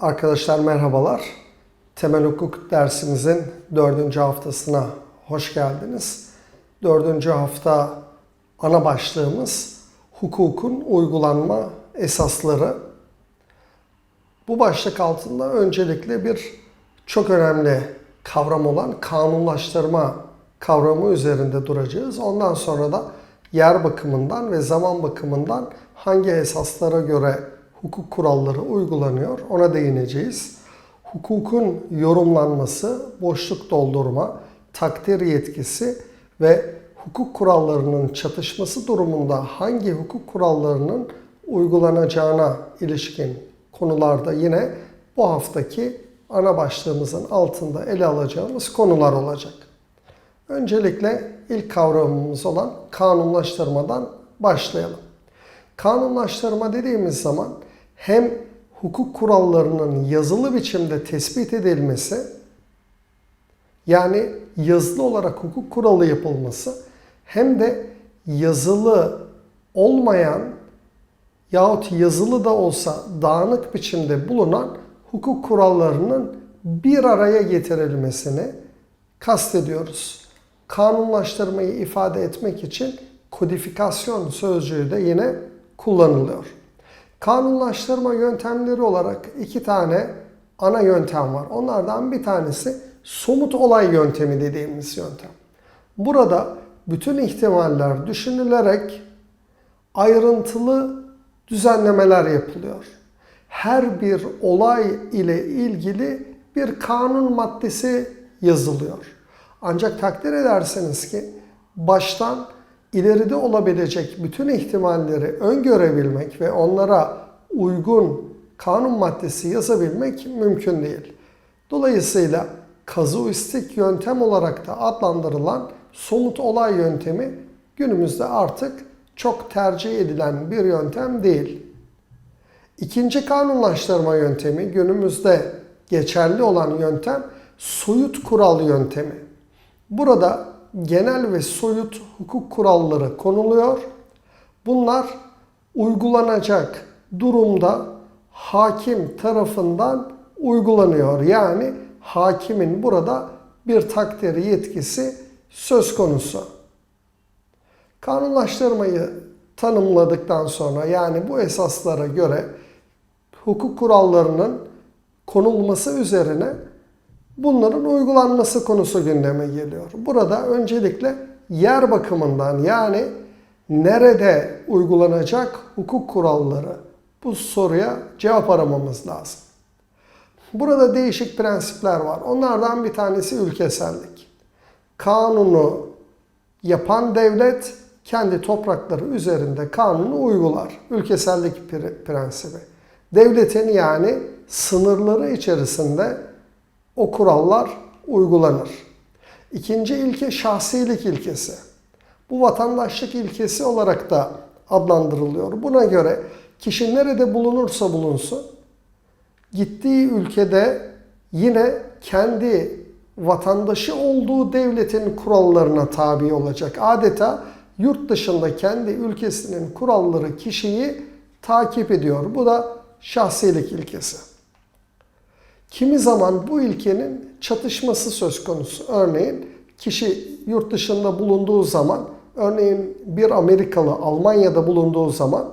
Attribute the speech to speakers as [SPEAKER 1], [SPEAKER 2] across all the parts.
[SPEAKER 1] Arkadaşlar merhabalar. Temel hukuk dersimizin dördüncü haftasına hoş geldiniz. Dördüncü hafta ana başlığımız hukukun uygulanma esasları. Bu başlık altında öncelikle bir çok önemli kavram olan kanunlaştırma kavramı üzerinde duracağız. Ondan sonra da yer bakımından ve zaman bakımından hangi esaslara göre hukuk kuralları uygulanıyor ona değineceğiz. Hukukun yorumlanması, boşluk doldurma, takdir yetkisi ve hukuk kurallarının çatışması durumunda hangi hukuk kurallarının uygulanacağına ilişkin konularda yine bu haftaki ana başlığımızın altında ele alacağımız konular olacak. Öncelikle ilk kavramımız olan kanunlaştırmadan başlayalım. Kanunlaştırma dediğimiz zaman hem hukuk kurallarının yazılı biçimde tespit edilmesi yani yazılı olarak hukuk kuralı yapılması hem de yazılı olmayan yahut yazılı da olsa dağınık biçimde bulunan hukuk kurallarının bir araya getirilmesini kastediyoruz. Kanunlaştırmayı ifade etmek için kodifikasyon sözcüğü de yine kullanılıyor. Kanunlaştırma yöntemleri olarak iki tane ana yöntem var. Onlardan bir tanesi somut olay yöntemi dediğimiz yöntem. Burada bütün ihtimaller düşünülerek ayrıntılı düzenlemeler yapılıyor. Her bir olay ile ilgili bir kanun maddesi yazılıyor. Ancak takdir ederseniz ki baştan ileride olabilecek bütün ihtimalleri öngörebilmek ve onlara uygun kanun maddesi yazabilmek mümkün değil. Dolayısıyla kazuistik yöntem olarak da adlandırılan somut olay yöntemi günümüzde artık çok tercih edilen bir yöntem değil. İkinci kanunlaştırma yöntemi günümüzde geçerli olan yöntem soyut kural yöntemi. Burada genel ve soyut hukuk kuralları konuluyor. Bunlar uygulanacak durumda hakim tarafından uygulanıyor. Yani hakimin burada bir takdir yetkisi söz konusu. Kanunlaştırmayı tanımladıktan sonra yani bu esaslara göre hukuk kurallarının konulması üzerine bunların uygulanması konusu gündeme geliyor. Burada öncelikle yer bakımından yani nerede uygulanacak hukuk kuralları bu soruya cevap aramamız lazım. Burada değişik prensipler var. Onlardan bir tanesi ülkesellik. Kanunu yapan devlet kendi toprakları üzerinde kanunu uygular. Ülkesellik prensibi. Devletin yani sınırları içerisinde o kurallar uygulanır. İkinci ilke şahsilik ilkesi. Bu vatandaşlık ilkesi olarak da adlandırılıyor. Buna göre kişi nerede bulunursa bulunsun, gittiği ülkede yine kendi vatandaşı olduğu devletin kurallarına tabi olacak. Adeta yurt dışında kendi ülkesinin kuralları kişiyi takip ediyor. Bu da şahsilik ilkesi. Kimi zaman bu ilkenin çatışması söz konusu. Örneğin kişi yurt dışında bulunduğu zaman, örneğin bir Amerikalı Almanya'da bulunduğu zaman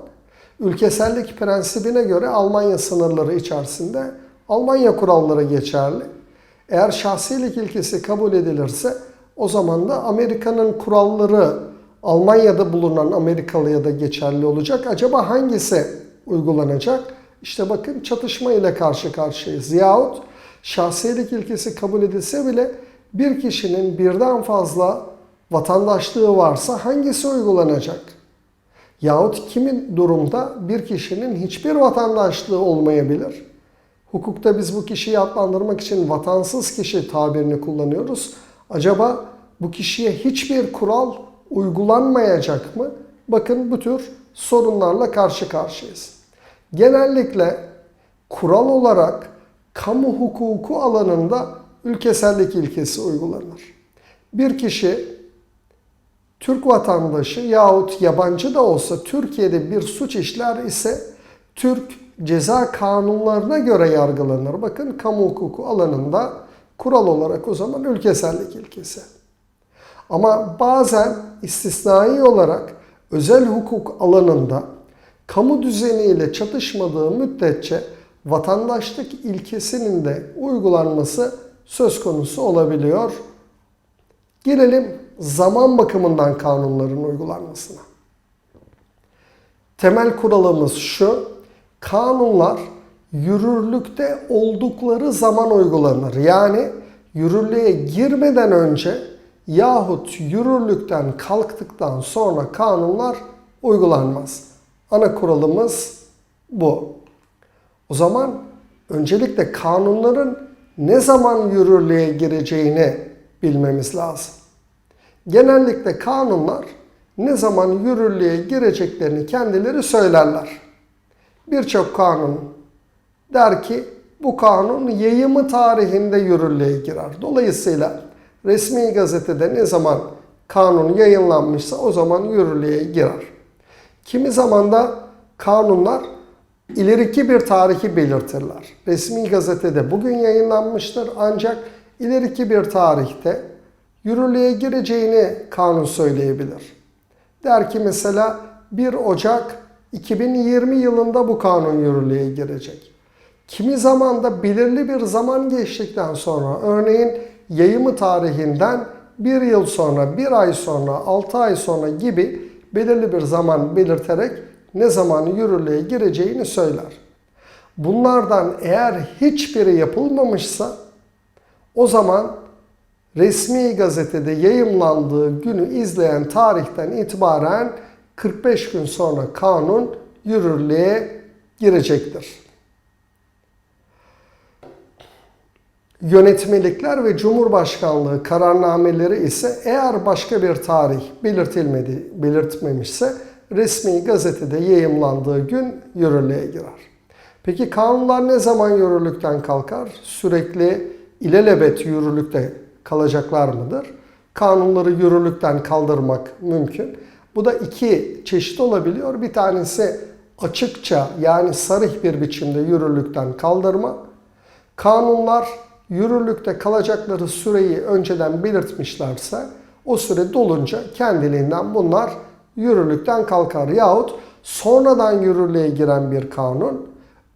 [SPEAKER 1] ülkesellik prensibine göre Almanya sınırları içerisinde Almanya kuralları geçerli. Eğer şahsilik ilkesi kabul edilirse o zaman da Amerika'nın kuralları Almanya'da bulunan Amerikalıya da geçerli olacak. Acaba hangisi uygulanacak? İşte bakın çatışma ile karşı karşıyayız. Yahut şahsiyelik ilkesi kabul edilse bile bir kişinin birden fazla vatandaşlığı varsa hangisi uygulanacak? Yahut kimin durumda bir kişinin hiçbir vatandaşlığı olmayabilir? Hukukta biz bu kişiyi adlandırmak için vatansız kişi tabirini kullanıyoruz. Acaba bu kişiye hiçbir kural uygulanmayacak mı? Bakın bu tür sorunlarla karşı karşıyayız. Genellikle kural olarak kamu hukuku alanında ülkesellik ilkesi uygulanır. Bir kişi Türk vatandaşı yahut yabancı da olsa Türkiye'de bir suç işler ise Türk ceza kanunlarına göre yargılanır. Bakın kamu hukuku alanında kural olarak o zaman ülkesellik ilkesi. Ama bazen istisnai olarak özel hukuk alanında kamu düzeniyle çatışmadığı müddetçe vatandaşlık ilkesinin de uygulanması söz konusu olabiliyor. Gelelim zaman bakımından kanunların uygulanmasına. Temel kuralımız şu, kanunlar yürürlükte oldukları zaman uygulanır. Yani yürürlüğe girmeden önce yahut yürürlükten kalktıktan sonra kanunlar uygulanmaz. Ana kuralımız bu. O zaman öncelikle kanunların ne zaman yürürlüğe gireceğini bilmemiz lazım. Genellikle kanunlar ne zaman yürürlüğe gireceklerini kendileri söylerler. Birçok kanun der ki bu kanun yayımı tarihinde yürürlüğe girer. Dolayısıyla resmi gazetede ne zaman kanun yayınlanmışsa o zaman yürürlüğe girer. Kimi zaman da kanunlar ileriki bir tarihi belirtirler. Resmi gazetede bugün yayınlanmıştır ancak ileriki bir tarihte yürürlüğe gireceğini kanun söyleyebilir. Der ki mesela 1 Ocak 2020 yılında bu kanun yürürlüğe girecek. Kimi zaman da belirli bir zaman geçtikten sonra örneğin yayımı tarihinden bir yıl sonra, bir ay sonra, altı ay sonra gibi belirli bir zaman belirterek ne zaman yürürlüğe gireceğini söyler. Bunlardan eğer hiçbiri yapılmamışsa o zaman resmi gazetede yayımlandığı günü izleyen tarihten itibaren 45 gün sonra kanun yürürlüğe girecektir. Yönetmelikler ve Cumhurbaşkanlığı kararnameleri ise eğer başka bir tarih belirtilmedi, belirtmemişse resmi gazetede yayımlandığı gün yürürlüğe girer. Peki kanunlar ne zaman yürürlükten kalkar? Sürekli ilelebet yürürlükte kalacaklar mıdır? Kanunları yürürlükten kaldırmak mümkün. Bu da iki çeşit olabiliyor. Bir tanesi açıkça yani sarih bir biçimde yürürlükten kaldırma. Kanunlar yürürlükte kalacakları süreyi önceden belirtmişlerse o süre dolunca kendiliğinden bunlar yürürlükten kalkar. Yahut sonradan yürürlüğe giren bir kanun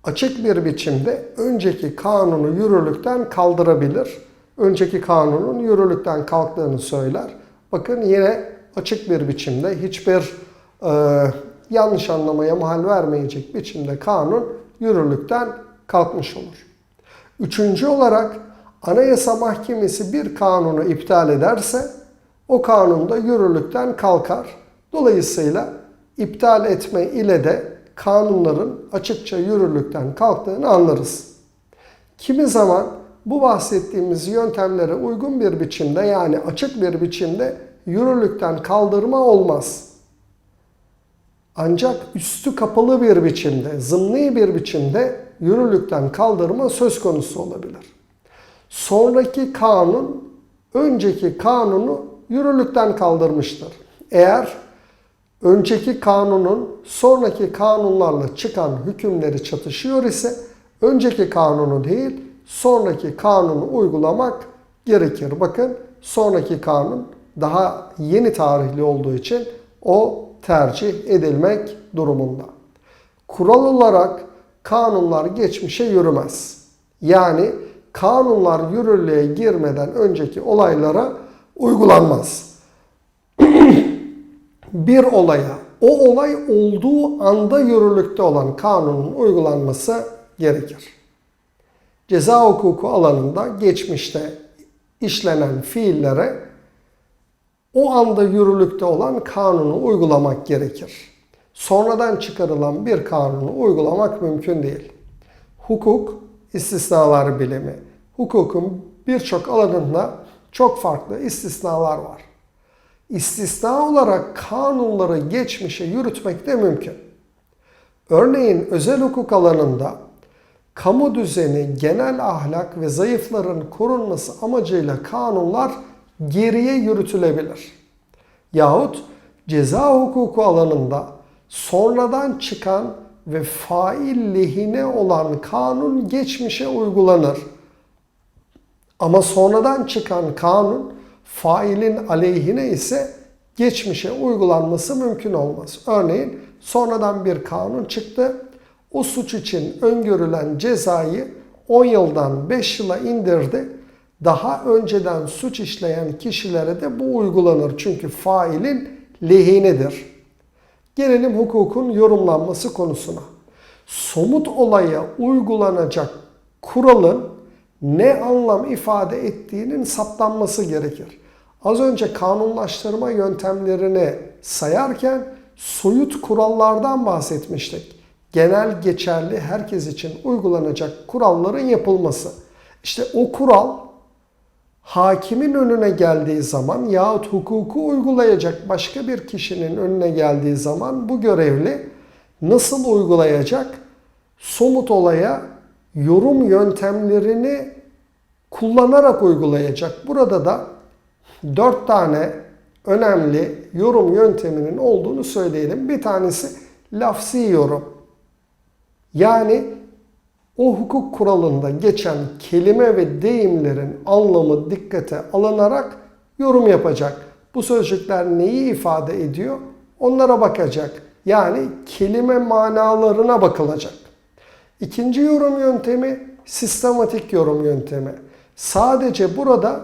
[SPEAKER 1] açık bir biçimde önceki kanunu yürürlükten kaldırabilir. Önceki kanunun yürürlükten kalktığını söyler. Bakın yine açık bir biçimde hiçbir e, yanlış anlamaya mahal vermeyecek biçimde kanun yürürlükten kalkmış olur. Üçüncü olarak Anayasa Mahkemesi bir kanunu iptal ederse o kanun da yürürlükten kalkar. Dolayısıyla iptal etme ile de kanunların açıkça yürürlükten kalktığını anlarız. Kimi zaman bu bahsettiğimiz yöntemlere uygun bir biçimde yani açık bir biçimde yürürlükten kaldırma olmaz. Ancak üstü kapalı bir biçimde, zımni bir biçimde yürürlükten kaldırma söz konusu olabilir. Sonraki kanun önceki kanunu yürürlükten kaldırmıştır. Eğer önceki kanunun sonraki kanunlarla çıkan hükümleri çatışıyor ise önceki kanunu değil sonraki kanunu uygulamak gerekir. Bakın sonraki kanun daha yeni tarihli olduğu için o tercih edilmek durumunda. Kural olarak kanunlar geçmişe yürümez. Yani kanunlar yürürlüğe girmeden önceki olaylara uygulanmaz. bir olaya o olay olduğu anda yürürlükte olan kanunun uygulanması gerekir. Ceza hukuku alanında geçmişte işlenen fiillere o anda yürürlükte olan kanunu uygulamak gerekir. Sonradan çıkarılan bir kanunu uygulamak mümkün değil. Hukuk istisnalar bilimi. Hukukun birçok alanında çok farklı istisnalar var. İstisna olarak kanunları geçmişe yürütmek de mümkün. Örneğin özel hukuk alanında kamu düzeni, genel ahlak ve zayıfların korunması amacıyla kanunlar geriye yürütülebilir. Yahut ceza hukuku alanında sonradan çıkan ve fail lehine olan kanun geçmişe uygulanır. Ama sonradan çıkan kanun failin aleyhine ise geçmişe uygulanması mümkün olmaz. Örneğin sonradan bir kanun çıktı. O suç için öngörülen cezayı 10 yıldan 5 yıla indirdi. Daha önceden suç işleyen kişilere de bu uygulanır. Çünkü failin lehinedir. Gelelim hukukun yorumlanması konusuna. Somut olaya uygulanacak kuralın ne anlam ifade ettiğinin saptanması gerekir. Az önce kanunlaştırma yöntemlerini sayarken soyut kurallardan bahsetmiştik. Genel geçerli herkes için uygulanacak kuralların yapılması. İşte o kural hakimin önüne geldiği zaman yahut hukuku uygulayacak başka bir kişinin önüne geldiği zaman bu görevli nasıl uygulayacak? Somut olaya yorum yöntemlerini kullanarak uygulayacak. Burada da dört tane önemli yorum yönteminin olduğunu söyleyelim. Bir tanesi lafsi yorum. Yani o hukuk kuralında geçen kelime ve deyimlerin anlamı dikkate alınarak yorum yapacak. Bu sözcükler neyi ifade ediyor? Onlara bakacak. Yani kelime manalarına bakılacak. İkinci yorum yöntemi sistematik yorum yöntemi. Sadece burada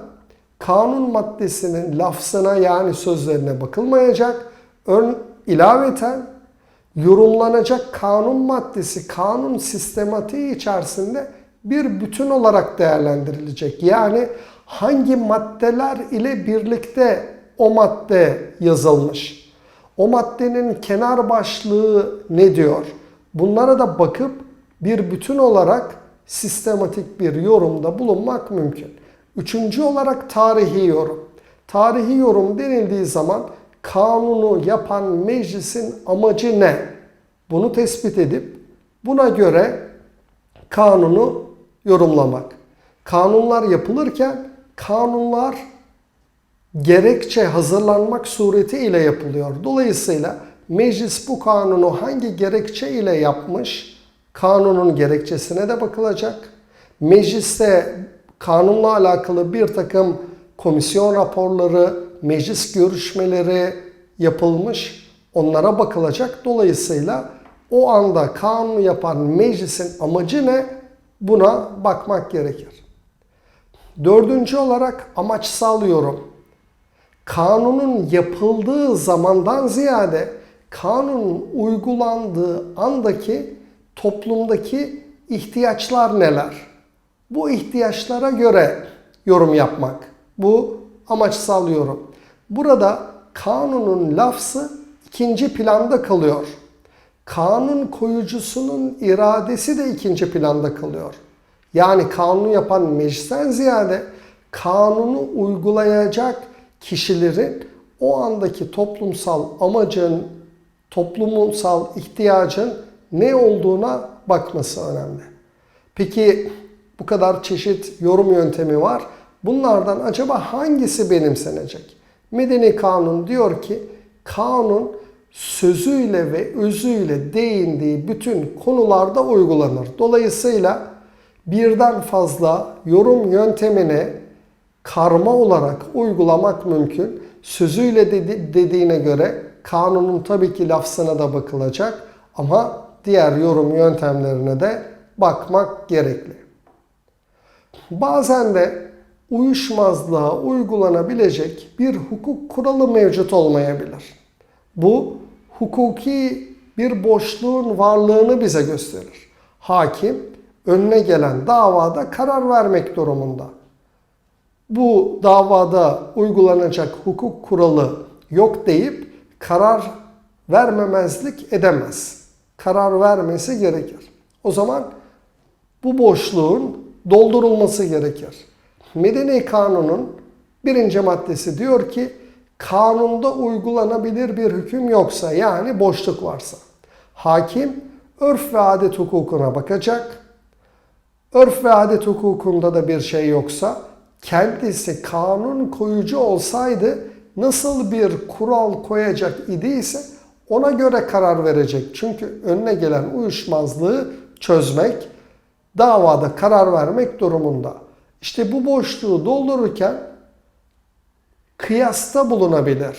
[SPEAKER 1] kanun maddesinin lafzına yani sözlerine bakılmayacak. Ön, ilaveten yorumlanacak kanun maddesi, kanun sistematiği içerisinde bir bütün olarak değerlendirilecek. Yani hangi maddeler ile birlikte o madde yazılmış? O maddenin kenar başlığı ne diyor? Bunlara da bakıp bir bütün olarak sistematik bir yorumda bulunmak mümkün. Üçüncü olarak tarihi yorum. Tarihi yorum denildiği zaman kanunu yapan meclisin amacı ne? Bunu tespit edip buna göre kanunu yorumlamak. Kanunlar yapılırken kanunlar gerekçe hazırlanmak suretiyle yapılıyor. Dolayısıyla meclis bu kanunu hangi gerekçe ile yapmış? Kanunun gerekçesine de bakılacak. Mecliste kanunla alakalı bir takım komisyon raporları, meclis görüşmeleri yapılmış. Onlara bakılacak. Dolayısıyla o anda kanunu yapan meclisin amacı ne? Buna bakmak gerekir. Dördüncü olarak amaçsal yorum. Kanunun yapıldığı zamandan ziyade kanunun uygulandığı andaki toplumdaki ihtiyaçlar neler? Bu ihtiyaçlara göre yorum yapmak. Bu amaçsal yorum. Burada kanunun lafzı ikinci planda kalıyor. Kanun koyucusunun iradesi de ikinci planda kalıyor. Yani kanunu yapan meclisten ziyade kanunu uygulayacak kişilerin o andaki toplumsal amacın, toplumsal ihtiyacın ne olduğuna bakması önemli. Peki bu kadar çeşit yorum yöntemi var. Bunlardan acaba hangisi benimsenecek? Medeni kanun diyor ki kanun sözüyle ve özüyle değindiği bütün konularda uygulanır. Dolayısıyla birden fazla yorum yöntemini karma olarak uygulamak mümkün. Sözüyle dedi, dediğine göre kanunun tabii ki lafzına da bakılacak ama diğer yorum yöntemlerine de bakmak gerekli. Bazen de uyuşmazlığa uygulanabilecek bir hukuk kuralı mevcut olmayabilir. Bu hukuki bir boşluğun varlığını bize gösterir. Hakim önüne gelen davada karar vermek durumunda. Bu davada uygulanacak hukuk kuralı yok deyip karar vermemezlik edemez. Karar vermesi gerekir. O zaman bu boşluğun doldurulması gerekir. Medeni kanunun birinci maddesi diyor ki kanunda uygulanabilir bir hüküm yoksa yani boşluk varsa hakim örf ve adet hukukuna bakacak. Örf ve adet hukukunda da bir şey yoksa kendisi kanun koyucu olsaydı nasıl bir kural koyacak idiyse ona göre karar verecek. Çünkü önüne gelen uyuşmazlığı çözmek, davada karar vermek durumunda. İşte bu boşluğu doldururken kıyasta bulunabilir.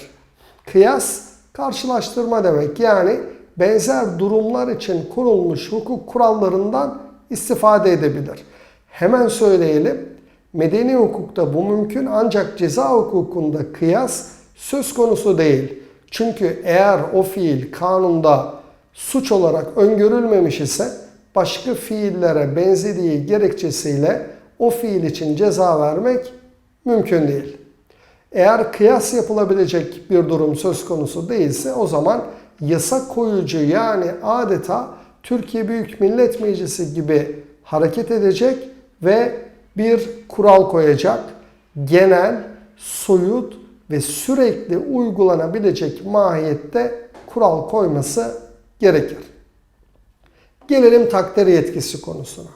[SPEAKER 1] Kıyas karşılaştırma demek. Yani benzer durumlar için kurulmuş hukuk kurallarından istifade edebilir. Hemen söyleyelim. Medeni hukukta bu mümkün ancak ceza hukukunda kıyas söz konusu değil. Çünkü eğer o fiil kanunda suç olarak öngörülmemiş ise başka fiillere benzediği gerekçesiyle o fiil için ceza vermek mümkün değil. Eğer kıyas yapılabilecek bir durum söz konusu değilse o zaman yasa koyucu yani adeta Türkiye Büyük Millet Meclisi gibi hareket edecek ve bir kural koyacak. Genel, soyut ve sürekli uygulanabilecek mahiyette kural koyması gerekir. Gelelim takdir yetkisi konusuna.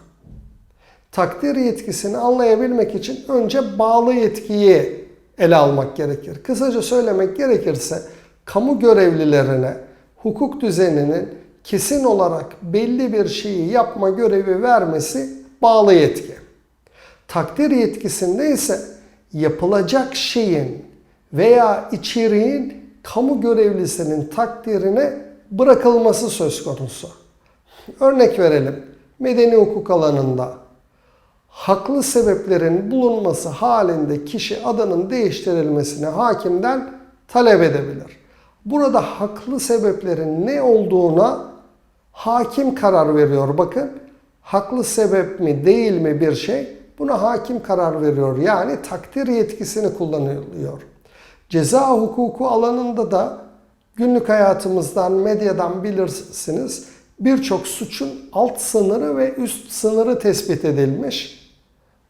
[SPEAKER 1] Takdir yetkisini anlayabilmek için önce bağlı yetkiyi ele almak gerekir. Kısaca söylemek gerekirse kamu görevlilerine hukuk düzeninin kesin olarak belli bir şeyi yapma görevi vermesi bağlı yetki. Takdir yetkisinde ise yapılacak şeyin veya içeriğin kamu görevlisinin takdirine bırakılması söz konusu. Örnek verelim. Medeni hukuk alanında haklı sebeplerin bulunması halinde kişi adının değiştirilmesini hakimden talep edebilir. Burada haklı sebeplerin ne olduğuna hakim karar veriyor. Bakın haklı sebep mi değil mi bir şey buna hakim karar veriyor. Yani takdir yetkisini kullanılıyor. Ceza hukuku alanında da günlük hayatımızdan, medyadan bilirsiniz birçok suçun alt sınırı ve üst sınırı tespit edilmiş.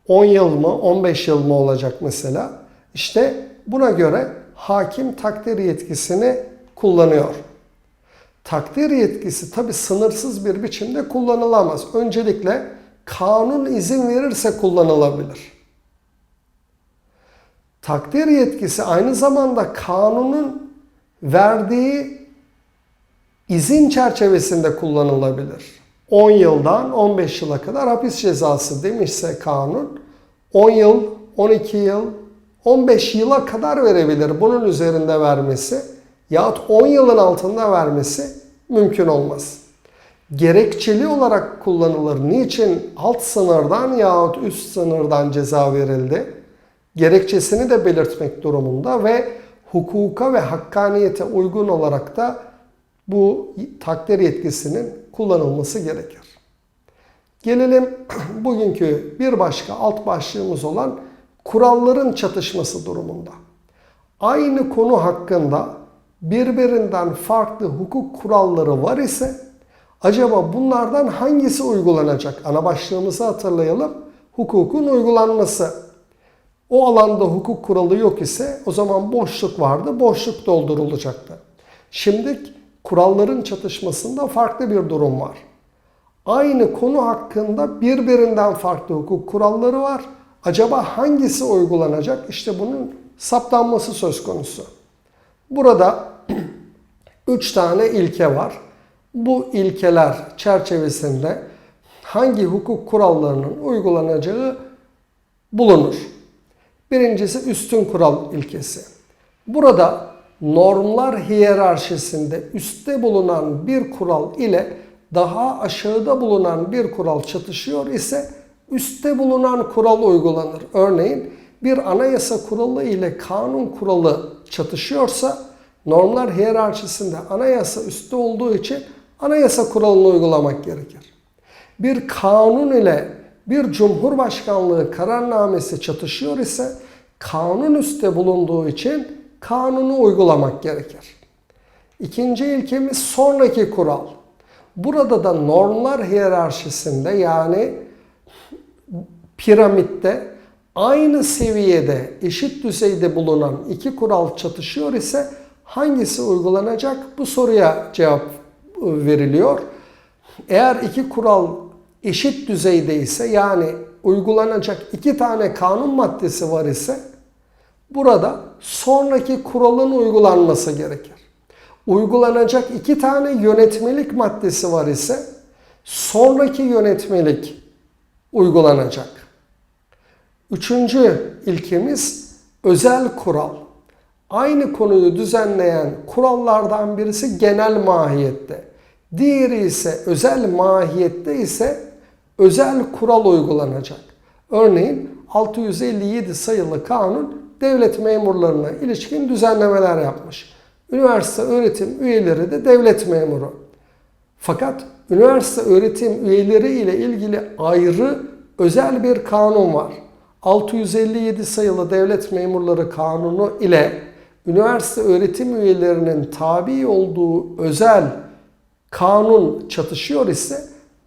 [SPEAKER 1] 10 yıl mı, 15 yıl mı olacak mesela? İşte buna göre hakim takdir yetkisini kullanıyor. Takdir yetkisi tabi sınırsız bir biçimde kullanılamaz. Öncelikle kanun izin verirse kullanılabilir. Takdir yetkisi aynı zamanda kanunun verdiği izin çerçevesinde kullanılabilir. 10 yıldan 15 yıla kadar hapis cezası demişse kanun 10 yıl, 12 yıl, 15 yıla kadar verebilir. Bunun üzerinde vermesi yahut 10 yılın altında vermesi mümkün olmaz. Gerekçeli olarak kullanılır. Niçin alt sınırdan yahut üst sınırdan ceza verildi? Gerekçesini de belirtmek durumunda ve hukuka ve hakkaniyete uygun olarak da bu takdir yetkisinin kullanılması gerekir. Gelelim bugünkü bir başka alt başlığımız olan kuralların çatışması durumunda. Aynı konu hakkında birbirinden farklı hukuk kuralları var ise acaba bunlardan hangisi uygulanacak? Ana başlığımızı hatırlayalım. Hukukun uygulanması. O alanda hukuk kuralı yok ise o zaman boşluk vardı. Boşluk doldurulacaktı. Şimdi kuralların çatışmasında farklı bir durum var. Aynı konu hakkında birbirinden farklı hukuk kuralları var. Acaba hangisi uygulanacak? İşte bunun saptanması söz konusu. Burada üç tane ilke var. Bu ilkeler çerçevesinde hangi hukuk kurallarının uygulanacağı bulunur. Birincisi üstün kural ilkesi. Burada normlar hiyerarşisinde üstte bulunan bir kural ile daha aşağıda bulunan bir kural çatışıyor ise üstte bulunan kural uygulanır. Örneğin bir anayasa kuralı ile kanun kuralı çatışıyorsa normlar hiyerarşisinde anayasa üstte olduğu için anayasa kuralını uygulamak gerekir. Bir kanun ile bir cumhurbaşkanlığı kararnamesi çatışıyor ise kanun üstte bulunduğu için kanunu uygulamak gerekir. İkinci ilkemiz sonraki kural. Burada da normlar hiyerarşisinde yani piramitte aynı seviyede, eşit düzeyde bulunan iki kural çatışıyor ise hangisi uygulanacak? Bu soruya cevap veriliyor. Eğer iki kural eşit düzeyde ise yani uygulanacak iki tane kanun maddesi var ise burada sonraki kuralın uygulanması gerekir. Uygulanacak iki tane yönetmelik maddesi var ise sonraki yönetmelik uygulanacak. Üçüncü ilkemiz özel kural. Aynı konuyu düzenleyen kurallardan birisi genel mahiyette. Diğeri ise özel mahiyette ise özel kural uygulanacak. Örneğin 657 sayılı kanun devlet memurlarına ilişkin düzenlemeler yapmış. Üniversite öğretim üyeleri de devlet memuru. Fakat üniversite öğretim üyeleri ile ilgili ayrı özel bir kanun var. 657 sayılı devlet memurları kanunu ile üniversite öğretim üyelerinin tabi olduğu özel kanun çatışıyor ise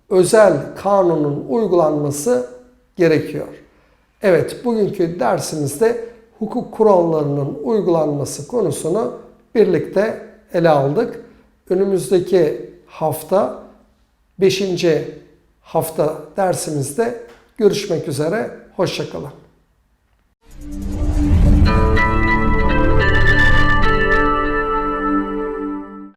[SPEAKER 1] özel kanunun uygulanması gerekiyor. Evet, bugünkü dersimizde hukuk kurallarının uygulanması konusunu birlikte ele aldık. Önümüzdeki hafta 5. hafta dersimizde görüşmek üzere. Hoşçakalın.